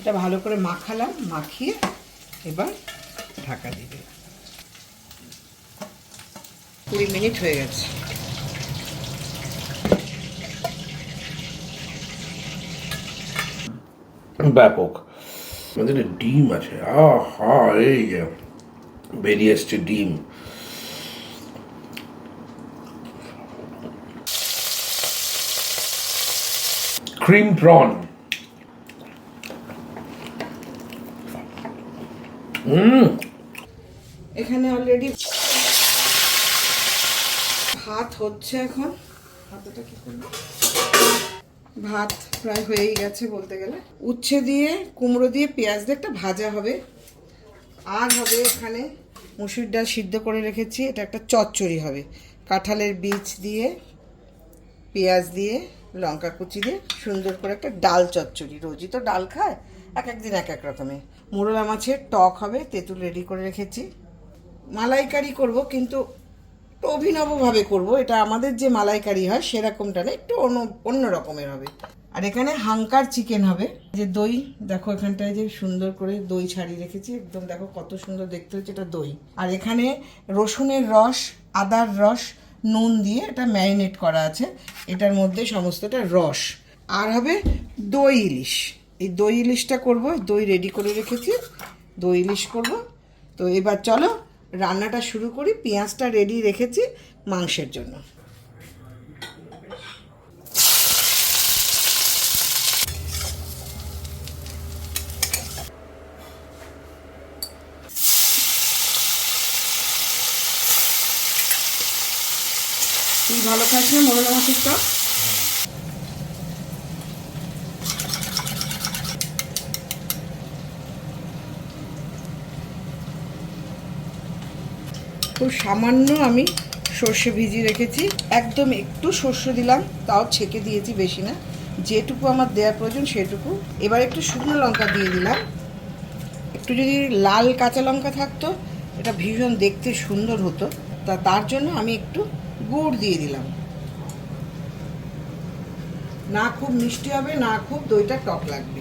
এটা ভালো করে মাখালাম, মাখিয়ে এবার ঢাকা দিয়ে দিলাম। কুড়ি মিনিট হয়ে গেছে। ব্যাপক। আমাদের ডিম আছে। আহা, এই যে বেরিয়ে এসছে ডিম। Cream prawn. এখানে অলরেডি ভাত হচ্ছে এখন। ভাতটা কি করব? ভাত প্রায় হয়েই গেছে বলতে গেলে। উচ্ছে দিয়ে, কুমড়ো দিয়ে, পেঁয়াজ দিয়ে একটা ভাজা হবে। আর হবে এখানে মুসুর ডাল সিদ্ধ করে রেখেছি। এটা একটা চচ্চড়ি হবে। কাঁঠালের বীজ দিয়ে, পেঁয়াজ দিয়ে, লঙ্কা কুচি দিয়ে সুন্দর করে একটা ডাল চচ্চড়ি। রোজই তো ডাল খায়। এক একদিন এক এক রকমের। মোরলা মাছের টক হবে, তেঁতুল রেডি করে রেখেছি। মালাইকারি করব, কিন্তু অভিনবভাবে করব। এটা আমাদের যে মালাইকারি হয়, সেরকমটা না, একটু অন্য অন্য রকমের হবে। আর এখানে হাঙ্কার চিকেন হবে। যে দই, দেখো এখানটায় যে সুন্দর করে দই ছাড়িয়ে রেখেছি। একদম দেখো কত সুন্দর দেখতে হচ্ছে এটা দই। আর এখানে রসুনের রস, আদার রস, নুন দিয়ে এটা ম্যারিনেট করা আছে। এটার মধ্যে সমস্তটা রস। আর হবে দই ইলিশ। এই দই ইলিশটা করব দই রেডি করে রেখেছি, দই ইলিশ করব। তো এবার চলো, রান্নাটা শুরু করি, পেঁয়াজটা রেডি রেখেছি মাংসের জন্য। তুই ভালো খাস না মরলা মাছের খুব সামান্য আমি সর্ষে ভিজিয়ে রেখেছি। একদম একটু সর্ষে দিলাম, তাও ছেঁকে দিয়েছি বেশি না। যেটুকু আমার দেওয়ার প্রয়োজন সেটুকু। এবার একটু শুকনো লঙ্কা দিয়ে দিলাম। একটু যদি লাল কাঁচা লঙ্কা থাকতো, এটা ভীষণ দেখতে সুন্দর হতো। তা তার জন্য আমি একটু গুড় দিয়ে দিলাম। না খুব মিষ্টি হবে, না খুব দইটা টক লাগবে।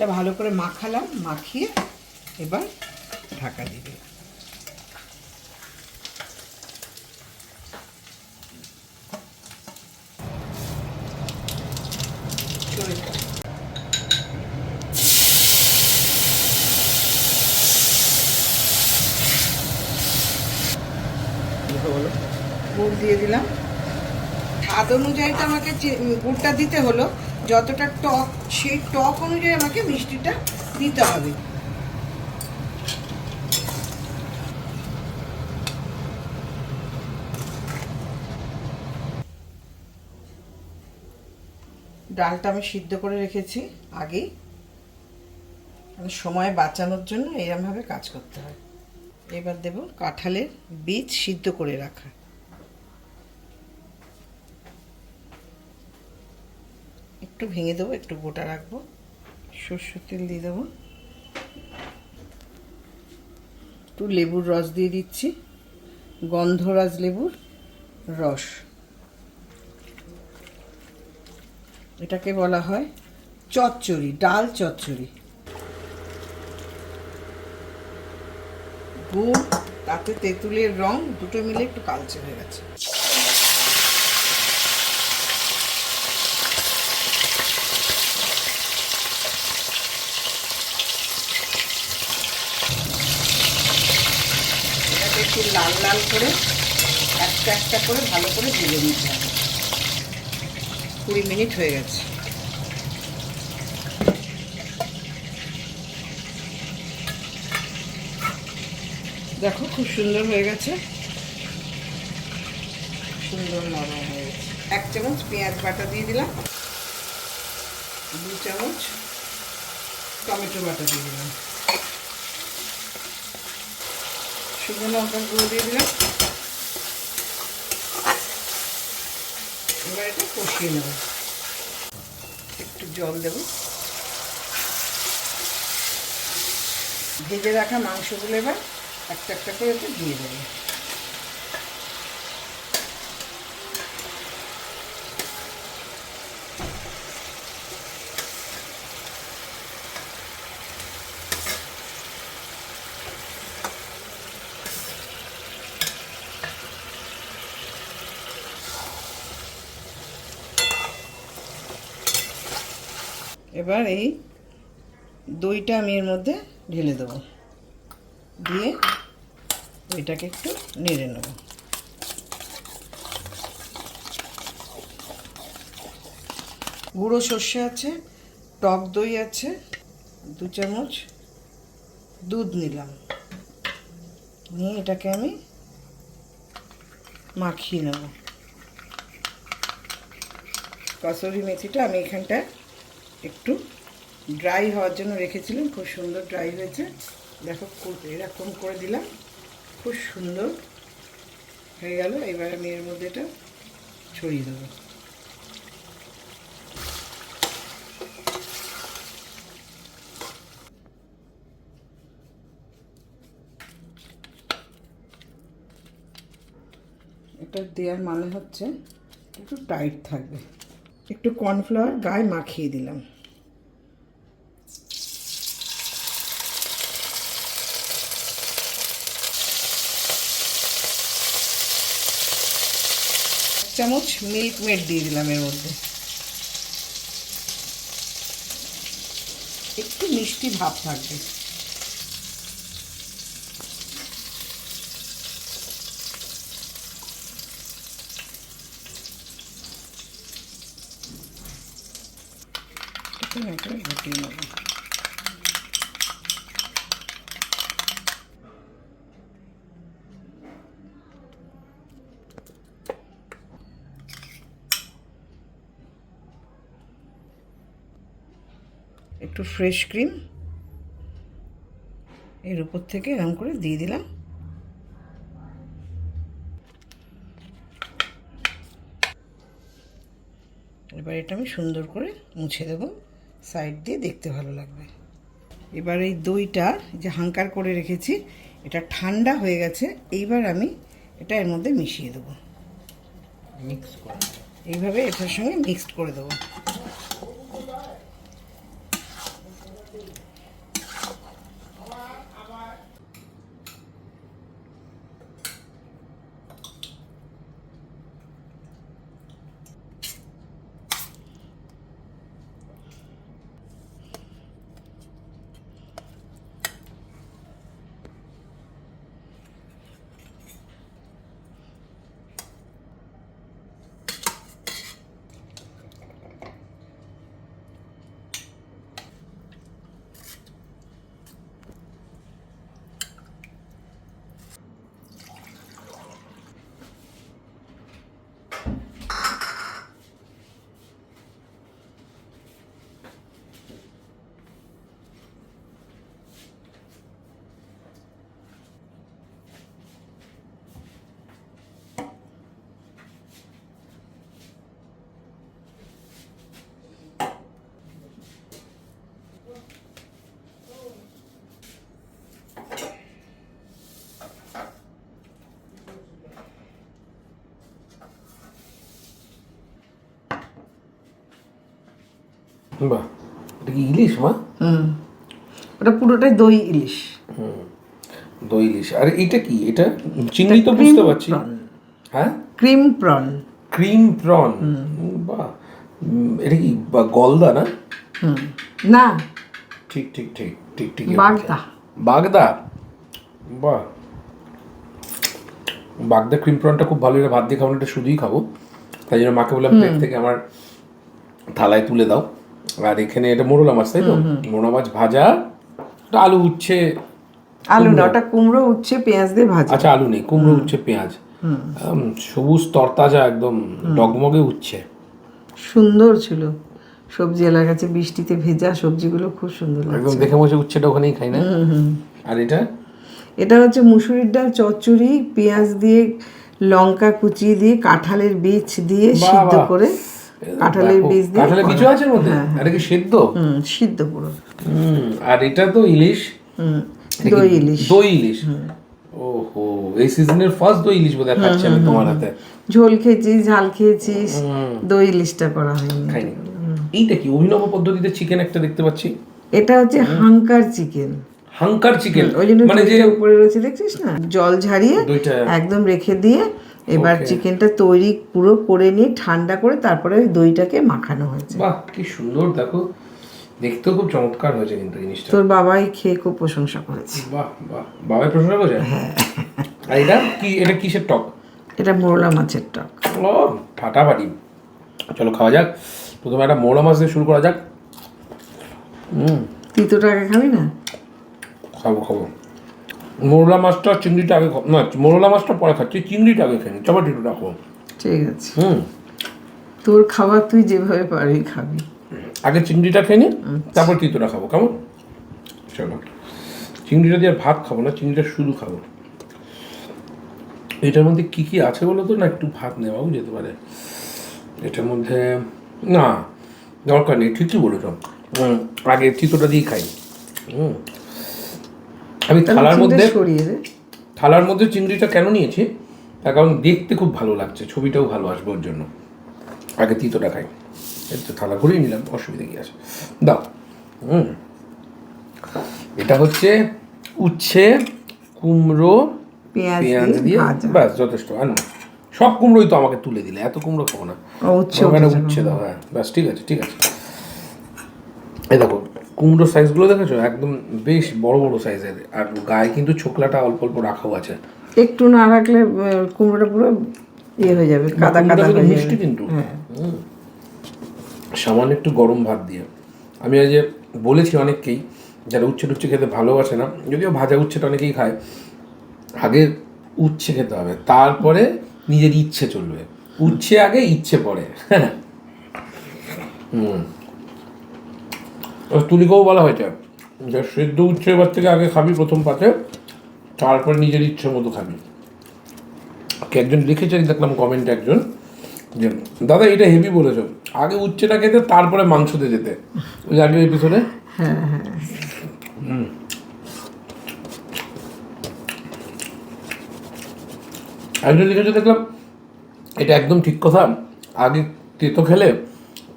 এটা ভালো করে মাখালাম, মাখিয়ে এবার ঢাকা। বলো গুড় দিয়ে দিলাম স্বাদ অনুযায়ী তো আমাকে গুড়টা দিতে হলো যতটা টক, সেই টক অনুযায়ী আমাকে মিষ্টিটা দিতে হবে। ডালটা আমি সিদ্ধ করে রেখেছি আগেই। মানে সময় বাঁচানোর জন্য এরমভাবে কাজ করতে হয়। এবার দেব কাঁঠালের বীজ সিদ্ধ করে রাখা। একটু ভেঙে দেবো, একটু গোটা রাখব। সর্ষের তেল দিয়ে দেবো। একটু লেবুর রস দিয়ে দিচ্ছি। গন্ধরাজ লেবুর রস। এটাকে বলা হয় চচ্চড়ি, ডাল চচ্চড়ি। গুড়, তাতে তেঁতুলের রং, দুটো মিলে একটু কালচে হয়ে গেছে এটাকে একটু লাল করে একটা একটা করে ভালো করে ভেজে নিতে হবে। কুড়ি মিনিট হয়ে গেছে। দেখো খুব সুন্দর হয়ে গেছে। সুন্দর নরম হয়ে গেছে। এক চামচ পেঁয়াজ বাটা দিয়ে দিলাম। দু চামচ টমেটো বাটা দিয়ে দিলাম। শুকনো লঙ্কার গুঁড়ো দিয়ে দিলাম। এবার এটা কষিয়ে নেব। একটু জল দেব। ভেজে রাখা মাংসগুলো এবার একটা একটা করে দিয়ে দেবো। এবার এই দইটা আমি এর মধ্যে ঢেলে দেবো। দিয়ে দইটাকে একটু নেড়ে নেব। গুঁড়ো সর্ষে আছে, টক দই আছে, দু চামচ দুধ নিলাম। নিয়ে এটাকে আমি মাখিয়ে নেব। কসুরি মেথিটা আমি এখানটা একটু ড্রাই হওয়ার জন্য রেখেছিলাম খুব সুন্দর ড্রাই হয়েছে। দেখো এরকম করে দিলাম? খুব সুন্দর হয়ে গেল। এবার আমি এর মধ্যে এটা ছড়িয়ে দেবো। এটা দেওয়ার মানে হচ্ছে একটু টাইট থাকবে। একটু কর্নফ্লাওয়ার গায়ে মাখিয়ে দিলাম। চামচ মিল্ক মেড দিয়ে দিলাম এর মধ্যে। একটু মিষ্টি ভাব থাকবে। ঘটিয়ে নেব একটু ফ্রেশ ক্রিম এর উপর থেকে এরকম করে দিয়ে দিলাম। এবার এটা আমি সুন্দর করে মুছে দেবো। সাইড দিয়ে দেখতে ভালো লাগবে। এবার এই দইটা যে হাঙ্কার করে রেখেছি এটা ঠান্ডা হয়ে গেছে এইবার আমি এটা এর মধ্যে মিশিয়ে দেবো। মিক্স করে এইভাবে এটার সঙ্গে মিক্সড করে দেবো। বাহ এটা কি ইলিশ মা? হুম। ওটা পুরোটাই দই ইলিশ। হুম। দই ইলিশ। আর এটা কি? এটা চিংড়ি তো বুঝতে পারছি। হ্যাঁ? ক্রিম প্রন ক্রিম প্রন বাহ এটা কি বা গলদা না? হুম। না। ঠিক ঠিক ঠিক ঠিক ঠিক বাগদা। বাগদা? বাহ। বাগদা ক্রিম প্রনটা খুব ভালো। এটা ভাত দিয়ে খাব না, এটা শুধুই খাব। তাই জন্য মাকে বললাম প্লেট থেকে আমার থালায় তুলে দাও। আর এখানে এটা মোরলা মাছ তাই তো? মোরলা মাছ ভাজা আলু উচ্ছে আলু না ওটা কুমড়ো উচ্ছে পেঁয়াজ দিয়ে ভাজা। আচ্ছা আলু নেই কুমড়ো উচ্ছে পেঁয়াজ। সবুজ তরতাজা একদম ডগমগে উচ্ছে। সুন্দর ছিল। সবজি এলাকাছে বৃষ্টিতে ভেজা সবজিগুলো খুব সুন্দর একদম দেখে মনে হচ্ছে উচ্ছেটা ওখানেই খাই না? আর এটা? এটা হচ্ছে মুসুরির ডাল চচ্চড়ি পেঁয়াজ দিয়ে লঙ্কা কুচিয়ে দিয়ে কাঁঠালের বীজ দিয়ে সিদ্ধ করে কাঁঠালের বীজ দিয়ে কাঁঠালের বীজও আছে মধ্যে? আর এটা কি সেদ্ধ? হুম সিদ্ধ পুরো। হুম, আর এটা তো ইলিশ? হুম দই ইলিশ। দই ইলিশ? ওহো এই সিজনের ফার্স্ট দই ইলিশ বোধহয় খাচ্ছি আমি তোমার হাতে। ঝোল খেয়েছিস ঝাল খেয়েছিস দই ইলিশটা করা হয়নি। খাইনি। এইটা কি অভিনব পদ্ধতিতে চিকেন একটা দেখতে পাচ্ছি? এটা হচ্ছে হাঙ্কার চিকেন হাঙ্কার চিকেন ওই জন্য মানে যে উপরে রয়েছে দেখছিস না? জল ঝারিয়ে একদম রেখে দিয়ে এবার চিকেনটা তৈরি পুরো করে নিয়ে ঠান্ডা করে তারপরে ওই দইটাকে মাখানো হয়েছে। বাহ কি সুন্দর দেখো। দেখতেও খুব চমৎকার হয়েছে কিন্তু জিনিসটা। তোর বাবাই খেয়ে খুব প্রশংসা করেছে। বাহ বাহ। বাবাই প্রশংসা করেছে? হ্যাঁ। আর এটা কি এটা কিসের টক? এটা মোরলা মাছের টক। ও ফাটাফাটি চলো খাওয়া যাক। প্রথমে একটা মোড়া মাছ দিয়ে শুরু করা যাক। হুম। তিতোটাকে খাবি না? খাব খাব। মোরলা মাছটা চিংড়িটা আগে না মোরলা মাছটা পরে খাচ্ছি চিংড়িটা আগে খাই চপাটি একটু রাখো। ঠিক আছে। হুম। তোর খাবার তুই যেভাবে পারবি খাবি। আগে চিংড়িটা খেয়ে নি তারপর তিতোটা খাব কেমন? চলো। চিংড়িটা দিয়ে ভাত খাব না চিংড়িটা শুধু খাব। এটার মধ্যে কি কি আছে বলো তো? না একটু ভাত নেওয়াও যেতে পারে। এটার মধ্যে না দরকার নেই ঠিকই বলেছ। হুম, আগে তিতোটা দিয়ে খাই। হুম। আমি থালার মধ্যে থালার মধ্যে চিংড়িটা কেন নিয়েছি? তার কারণ দেখতে খুব ভালো লাগছে ছবিটাও ভালো আসবে ওর জন্য। আগে তিতোটা খাই। তো থালা ঘুরিয়ে নিলাম অসুবিধা কি আছে? দাও। হুম। এটা হচ্ছে উচ্ছে কুমড়ো পেঁয়াজ দিয়ে ব্যাস যথেষ্ট। আর না সব কুমড়োই তো আমাকে তুলে দিলে এত কুমড়ো খাব না। ও উচ্ছে ওখানে উচ্ছে দাও হ্যাঁ। ব্যাস ঠিক আছে ঠিক আছে। এই দেখো কুমড়ো সাইজগুলো দেখেছ? একদম বেশ বড় বড় সাইজের আর গায়ে কিন্তু ছোকলাটা অল্প অল্প রাখাও আছে। একটু না রাখলে কুমড়োটা পুরো ইয়ে হয়ে যাবে কাদা কাদা কুমড়োটা কিন্তু হয়ে মিষ্টি কিন্তু। সামান্য একটু গরম ভাত দিয়ে। আমি আজ যে বলেছি অনেককেই যারা উচ্ছে টুচ্ছে খেতে ভালোবাসে না যদিও ভাজা উচ্ছেটা অনেকেই খায় আগে উচ্ছে খেতে হবে তারপরে নিজের ইচ্ছে চলবে। উচ্ছে আগে ইচ্ছে পরে হ্যাঁ হুম। তুলিকেও বলা হয়েছে যে সেদ্ধ উচ্ছে এবার থেকে আগে খাবি প্রথম পাতে তারপর নিজের ইচ্ছে মতো খাবি। একজন লিখেছে দেখলাম কমেন্ট একজন যে দাদা এটা হেভি বলেছ। আগে উচ্ছেটা খেতে তারপরে মাংসতে যেতে। ওই আগের এপিসোডে হ্যাঁ হ্যাঁ। একজন লিখেছে দেখলাম এটা একদম ঠিক কথা। আগে তেতো খেলে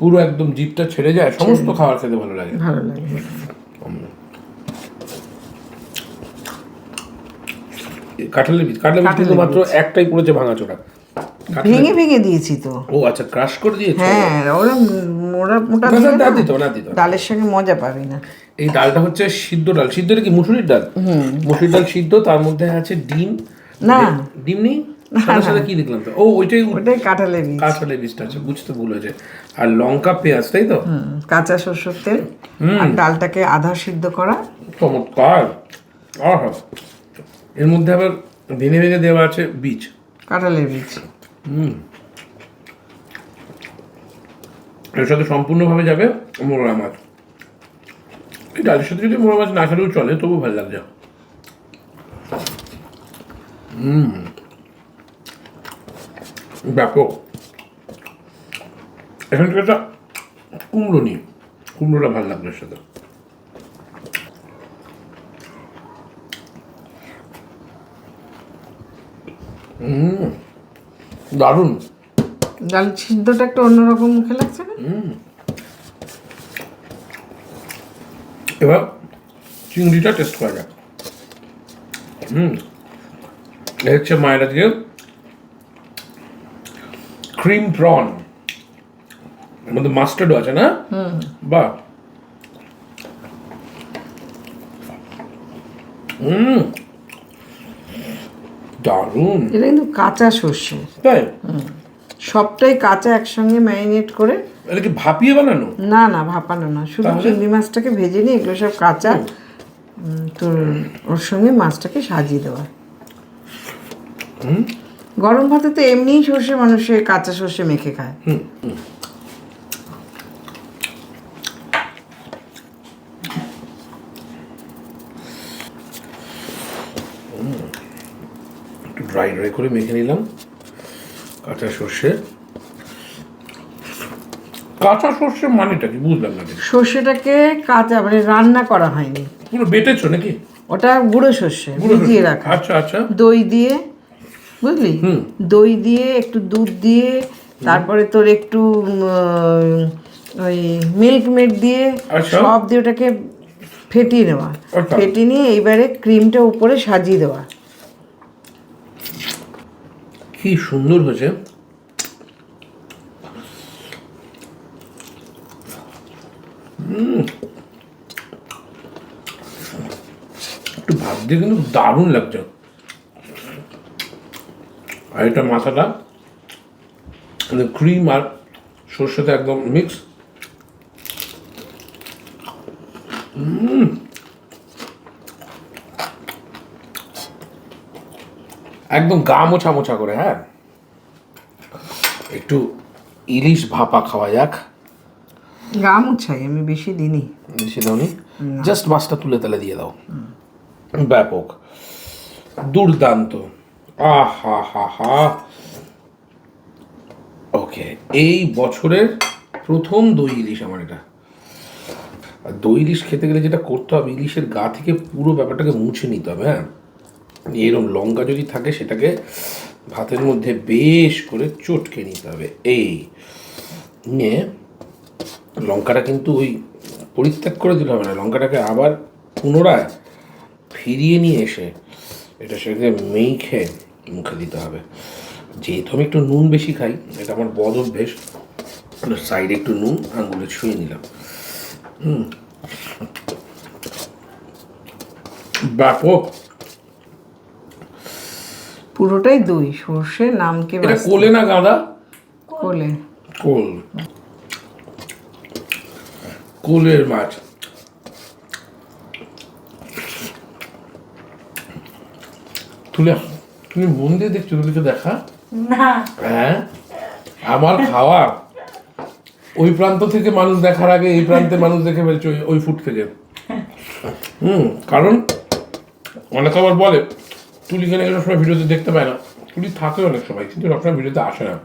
পুরো একদম জিভটা ছেড়ে যায় সমস্ত খাবার খেতে ভালো লাগে। ভালো লাগে। কাঁঠালের বীজ কাঁঠালের বীজ কিন্তু মাত্র একটাই পড়েছে ভাঙাচোরা। ভেঙে ভেঙে দিয়েছি তো। ও আচ্ছা ক্রাশ করে দিয়েছে? হ্যাঁ ওরা মোটা মোটা না, দিত না দিত ডালের সঙ্গে মজা পাবি না। এই ডালটা হচ্ছে সিদ্ধ ডাল। সিদ্ধটা কি মুসুরির ডাল? মুসুরির ডাল সিদ্ধ তার মধ্যে আছে ডিম। না। ডিম নেই? কি দেখলাম তো? ও ওইটাই ওটাই কাঁঠালের বীজ। বীজটা আছে বুঝতে ভুল হয়েছে আর লঙ্কা পেঁয়াজ তাই তো? কাঁচা সরষের তেল আর ডালটাকে আধা সিদ্ধ করা। চমৎকার। আহা। এর মধ্যে আবার ভেঙে ভেঙে দেওয়া আছে বীজ। কাঁঠালের বীজ। হুম। এর সাথে সম্পূর্ণভাবে যাবে মোরলা মাছ। এই ডালের সাথে যদি মোরলা মাছ না খেলেও চলে তবু ভালো লাগছে হুম। ব্যাপক এখান থেকে একটা কুমড়ো নিই কুমড়োটা ভালো লাগল সাথে হুম দারুণ ডাল সিদ্ধটা একটা অন্যরকম মুখে লাগছে না? এবার চিংড়িটা টেস্ট করা যাক। হুম এ হচ্ছে মায়ের আজকে ক্রিম প্রন এর মধ্যে মাস্টার্ডও আছে না? বাহ। হুম। দারুণ। এটা কিন্তু কাঁচা সর্ষে। তাই? সবটাই কাঁচা একসঙ্গে ম্যারিনেট করে এটা কি ভাপিয়ে বানানো? না না ভাপানো না। শুধু চিংড়ি মাছটাকে ভেজে নিয়ে এগুলো সব কাঁচা তোর ওর সঙ্গে মাছটাকে সাজিয়ে দেওয়া। গরম ভাতে তো এমনিই সর্ষে মানুষে কাঁচা সর্ষে মেখে খায়। ড্রাই ড্রাই করে মেখে নিলাম কাঁচা সর্ষে। কাঁচা সর্ষে মানেটা কি? বুঝলাম না সর্ষেটাকে কাঁচা মানে রান্না করা হয়নি। পুরো বেটেছো নাকি? ওটা গুঁড়ো সর্ষে গুঁড়ো ভিজিয়ে রাখা। আচ্ছা আচ্ছা। দই দিয়ে বুঝলি? দই দিয়ে একটু দুধ দিয়ে তারপরে তোর একটু ওই মিল্ক মেড দিয়ে সব? দিয়ে ওটাকে ফেটিয়ে নেওয়া। ফেটিয়ে নিয়ে এইবারে ক্রিমটা উপরে সাজিয়ে দেওয়া। কি সুন্দর হয়েছে। একটু ভাবতে কিন্তু দারুণ লাগছে। আর এটা মাথাটা ক্রিম আর সর্ষেতে একদম মিক্স একদম গা মোছা মোছা করে হ্যাঁ। একটু ইলিশ ভাপা খাওয়া যাক। গা মুছাই আমি বেশি দিনই বেশি দাওনি? জাস্ট মাছটা তুলে তালে দিয়ে দাও। ব্যাপক। দুর্দান্ত। আহা হা হা ওকে এই বছরের প্রথম দই ইলিশ আমার এটা। আর দই ইলিশ খেতে গেলে যেটা করতে হবে, ইলিশের গা থেকে পুরো ব্যাপারটাকে মুছে নিতে হবে হ্যাঁ? এরকম লঙ্কা যদি থাকে, সেটাকে ভাতের মধ্যে বেশ করে চটকে নিতে হবে। এই নিয়ে লঙ্কাটা কিন্তু ওই পরিত্যাগ করে দিতে হবে না, লঙ্কাটাকে আবার পুনরায় ফিরিয়ে নিয়ে এসে এটা সেটাকে মেখে মুখে দিতে হবে। যেহেতু আমি একটু নুন বেশি খাই এটা আমার বদ অভ্যেস। সাইডে একটু নুন আঙুলে ছুঁয়ে নিলাম। হুম। ব্যাপক পুরোটাই দই সর্ষে নামকে এটা কোলে না গাঁদা? কোলে। কোল। কোলের মাছ। তুলে তুমি মন দিয়ে দেখছ তুলিকে দেখা। না। হ্যাঁ? আমার খাওয়া। ওই প্রান্ত থেকে মানুষ দেখার আগে এই প্রান্তে মানুষ দেখে ফেলছে ওই- ফুট থেকে হুম কারণ অনেকে আবার বলে তুলিকে নাকি সবসময় ভিডিওতে দেখতে পায় না। তুলি থাকে অনেক সময় কিন্তু সবসময় ভিডিওতে আসে না।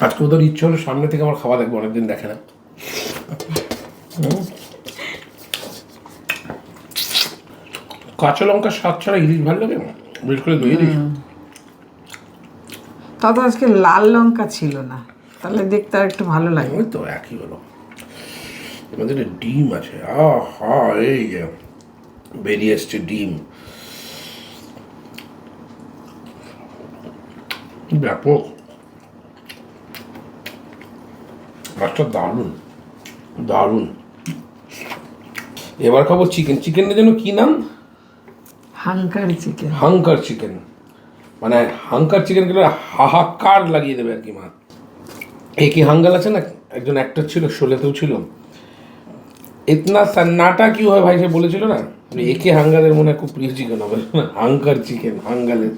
আজকে ওদের ইচ্ছে হলো সামনে থেকে আমার খাওয়া দেখব অনেকদিন দেখে না। কাঁচা লঙ্কা স্বাদ ছাড়া ইলিশ ভালো লাগে? বিশেষ ইলিশ তবে আজকে লাল লঙ্কা ছিল না। তাহলে দেখতে আর একটু ভালো লাগে। ওই তো একই হলো। একটা ডিম আছে। আহা এই যে বেরিয়ে এসছে ডিম। ব্যাপক। মাছটা দারুণ দারুণ। এবার খাব চিকেন চিকেনটা যেন কি নাম? হাঙ্কারি চিকেন হাঙ্কার চিকেন মানে হাঙ্কার চিকেন খেলে হাহাকার লাগিয়ে দেবে আর কি মা। এই কি হাঙ্গাল আছে না? একজন অ্যাক্টর ছিল শোলেতেও ছিল। ইতনা সন্নাটা কি হয় ভাই সে বলেছিল না? একে হাঙ্গালের মনে খুব প্রিয় চিকেন হবে। হাঙ্কার চিকেন হাঙ্গালের।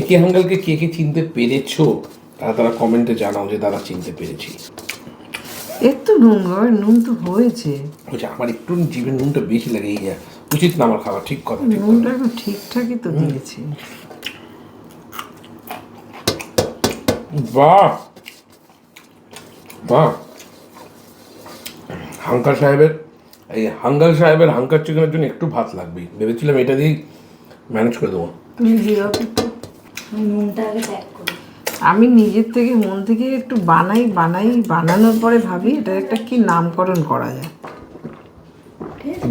একে হাঙ্গালকে কে কে চিনতে পেরেছ? তারা তারা কমেন্টে জানাও যে তারা চিনতে পেরেছি। একটু নুন নুন তো হয়েছে। বলছে আমার একটু জীবের নুনটা বেশি লাগে এই। উচিত না আমার খাওয়া ঠিক কথা ঠিক নুনটা এখন ঠিকঠাকই তো দিয়েছি। বাহ! বাহ! হাঙ্কার সাহেবের এই হাঙ্গাল সাহেবের হাঙ্কার চিকেনের জন্য একটু ভাত লাগবেই। ভেবেছিলাম এটা দিয়েই ম্যানেজ করে দেবো। তুমি জিরাও একটু। নুনটা আগে ত্যাগ করি। আমি নিজের থেকে মন থেকে একটু বানাই বানাই বানানোর পরে ভাবি এটা একটা কি নামকরণ করা যায়।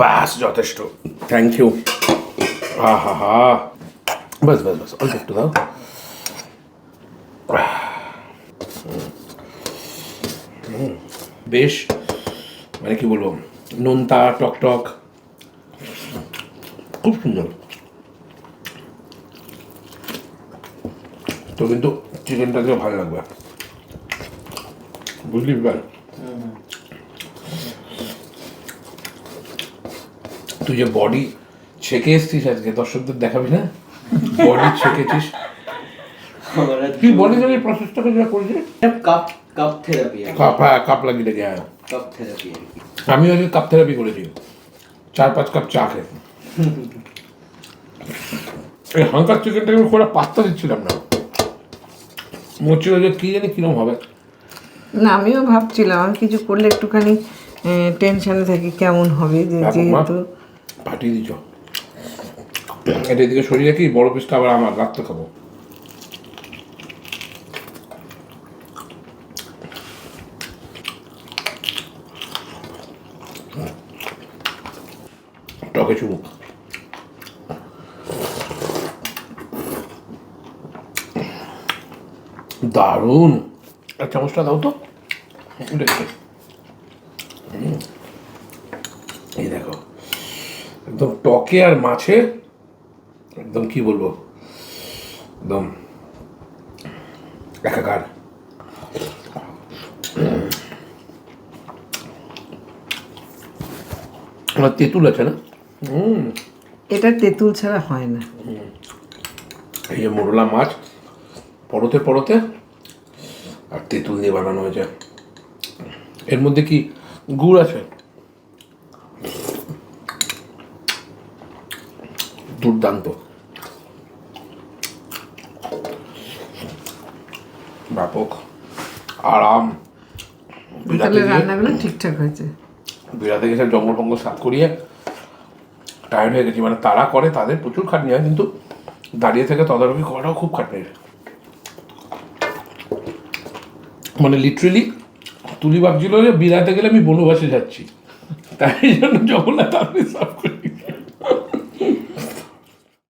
বাস যথেষ্ট। থ্যাংক ইউ হা হা হা। বাস বাস বাস অল্প একটু দাও। বেশ মানে কি বলব নোনতা টক টক। খুব সুন্দর। তো কিন্তু চিকেনটাকে ভালো লাগবে। বুঝলি ব্যাপার তুই যে বডি ছেকে এসছিস আজকে দর্শকদের দেখাবি না বডি ছেকেছিস। তুই বডি থেকে প্রসেসটাকে যেটা করেছিস? কাপ কাপ থেরাপি কাপ হ্যাঁ কাপ লাগিয়ে লেগে হ্যাঁ। কাপ থেরাপি আমি আজকে কাপ থেরাপি করেছি। চার পাঁচ কাপ চা খেয়ে। এই হাঙ্কার চিকেনটাকে আমি একটা পাত্তা দিচ্ছিলাম না। মনে হচ্ছিল যে কী জানি কিরম হবে। না আমিও ভাবছিলাম আমি কিছু করলে একটুখানি টেনশনে থাকি কেমন হবে যে যেহেতু পাঠিয়ে দিচ্ছ এটা এদিকে সরিয়ে রাখি বড় পিসটা আবার আমার রাখতে খাব। টকে চুমুক দারুণ। চামচটা দাও তো এটা একটু। হুম। এই দেখো টকে আর মাছে? একদম কি বলব? একদম একাকার। আমার তেঁতুল আছে না? হুম। এটা তেঁতুল ছাড়া হয় না। এই যে মোরলা মাছ পরতে পরতে আর তেঁতুল দিয়ে বানানো হয়েছে। এর মধ্যে কি গুড় আছে? দুর্দান্ত। ব্যাপক আরাম। তাহলে রান্নাগুলো ঠিকঠাক হয়েছে। বিরাতে গেছে জঙ্গল ফঙ্গল সাফ করিয়ে টায়ার্ড হয়ে গেছি। মানে তারা করে তাদের প্রচুর খাটনি হয় কিন্তু দাঁড়িয়ে থেকে তদারকি করাটাও খুব খাটনি মানে লিটারেলি তুলি ভাবছিল যে বিরাতে গেলে আমি বনবাসে যাচ্ছি। তাই জন্য আপনি সাফ করে।